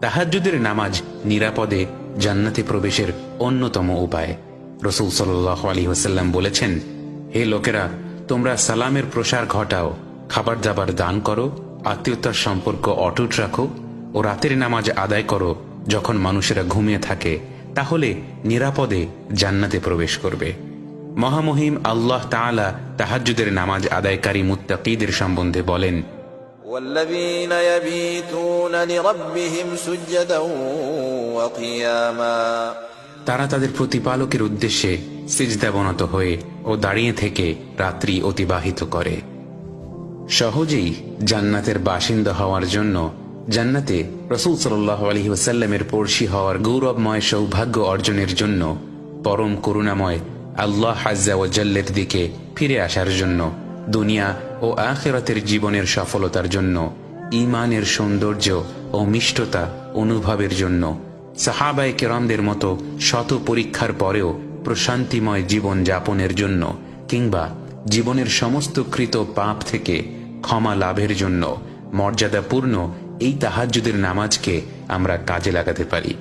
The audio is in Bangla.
তাহাজ্জুদের নামাজ নিরাপদে জান্নাতে প্রবেশের অন্যতম উপায়। রসুল সাল্লাহ আলী হোসাল্লাম বলেছেন, হে লোকেরা, তোমরা সালামের প্রসার ঘটাও খাবার দাবার দান করো, আত্মীয়তার সম্পর্ক অটুট রাখো ও রাতের নামাজ আদায় করো যখন মানুষেরা ঘুমিয়ে থাকে, তাহলে নিরাপদে জান্নাতে প্রবেশ করবে। মহামহিম আল্লাহ তাআলা তাহাজ্জুদের নামাজ আদায়কারী মুত্তাকিদের সম্বন্ধে বলেন والذين يبيتون لربهم سجدا وقياما তারা তাদের প্রতিপালকের উদ্দেশ্যে সিজদাবনত হয়ে ও দাঁড়িয়ে থেকে রাত্রি অতিবাহিত করে সহজেই জান্নাতের বাসিন্দা হওয়ার জন্য জান্নাতে রসুল সাল্লাহ আলহি ওসাল্লামের পড়শি হওয়ার গৌরবময় সৌভাগ্য অর্জনের জন্য পরম করুণাময় আল্লাহ হাজ্জা ও জাল্লের দিকে ফিরে আসার জন্য দুনিয়া ও আখেরাতের জীবনের সফলতার জন্য ইমানের সৌন্দর্য ও মিষ্টতা অনুভবের জন্য। সাহাবায় কেরামদের মতো শত পরীক্ষার পরেও প্রশান্তিময় জীবন যাপনের জন্য কিংবা জীবনের সমস্ত কৃত পাপ থেকে ক্ষমা লাভের জন্য মর্যাদাপূর্ণ এই তাহাজ্জুদের নামাজকে আমরা কাজে লাগাতে পারি।